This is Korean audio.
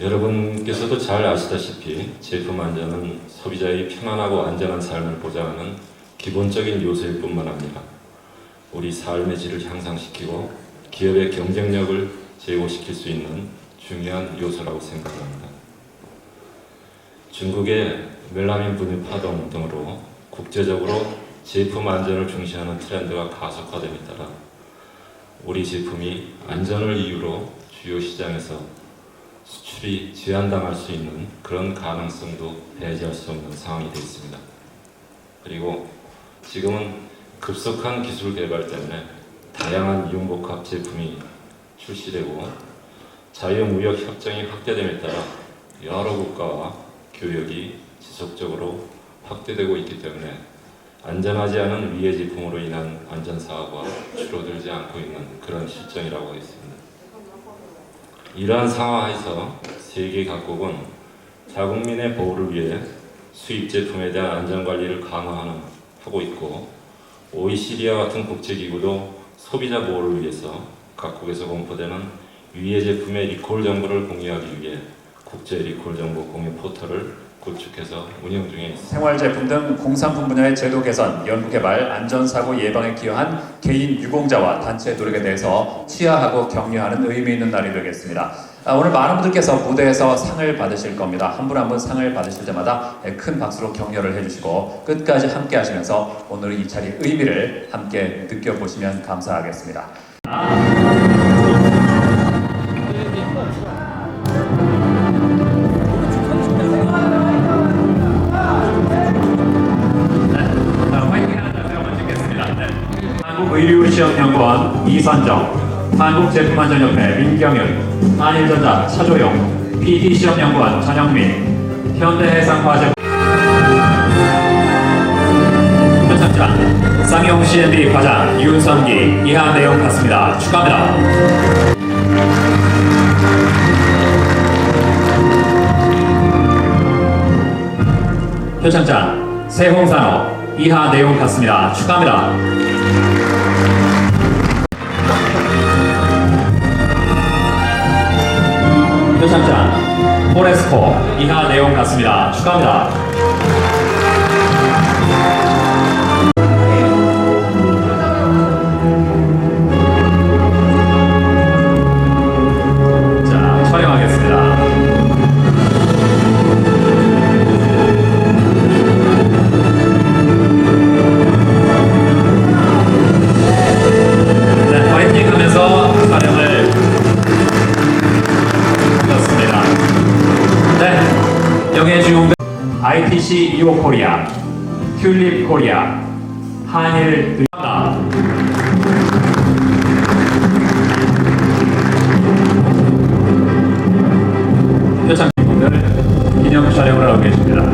여러분께서도 잘 아시다시피 제품 안전은 소비자의 편안하고 안전한 삶을 보장하는 기본적인 요소일 뿐만 아니라 우리 삶의 질을 향상시키고 기업의 경쟁력을 제고시킬 수 있는 중요한 요소라고 생각합니다. 중국의 멜라민 분유 파동 등으로 국제적으로 제품 안전을 중시하는 트렌드가 가속화됨에 따라 우리 제품이 안전을 이유로 주요 시장에서 수출이 제한당할 수 있는 그런 가능성도 배제할 수 없는 상황이 되어 있습니다. 그리고 지금은 급속한 기술 개발 때문에 다양한 융복합 제품이 출시되고 자유무역 협정이 확대됨에 따라 여러 국가와 교역이 지속적으로 확대되고 있기 때문에 안전하지 않은 위해 제품으로 인한 안전 사고가 줄어들지 않고 있는 그런 실정이라고 하겠습니다. 이러한 상황에서 세계 각국은 자국민의 보호를 위해 수입 제품에 대한 안전 관리를 강화하는 하고 있고 OECD와 같은 국제기구도 소비자 보호를 위해서 각국에서 공포되는 위해 제품의 리콜 정보를 공유하기 위해 국제 리콜 정보 공유 포털을 구축해서 운영 중에 있습니다. 생활제품 등 공산품 분야의 제도 개선, 연구개발, 안전사고 예방에 기여한 개인 유공자와 단체 노력에 대해서 치하하고 격려하는 의미 있는 날이 되겠습니다. 아, 오늘 많은 분들께서 무대에서 상을 받으실 겁니다. 한 분 한 분 상을 받으실 때마다 네, 큰 박수로 격려를 해주시고 끝까지 함께 하시면서 오늘 이 자리의 의미를 함께 느껴보시면 감사하겠습니다. 자, 한국의료시험연구원 이선정, 한국제품안전협회 민경윤, 한일전자 차조용, PD시험연구원 전영민, 현장장 쌍용 C&D 과장 윤성기 이하 내용 같습니다. 축하합니다. 현장장 세홍산업 이하 내용 같습니다. 축하합니다. 같습니다. 축하합니다. 주용들 ITC 25 코리아, 튤립 코리아, 한일 드립니다. 표창분들 기념 촬영을 하고 계십니다.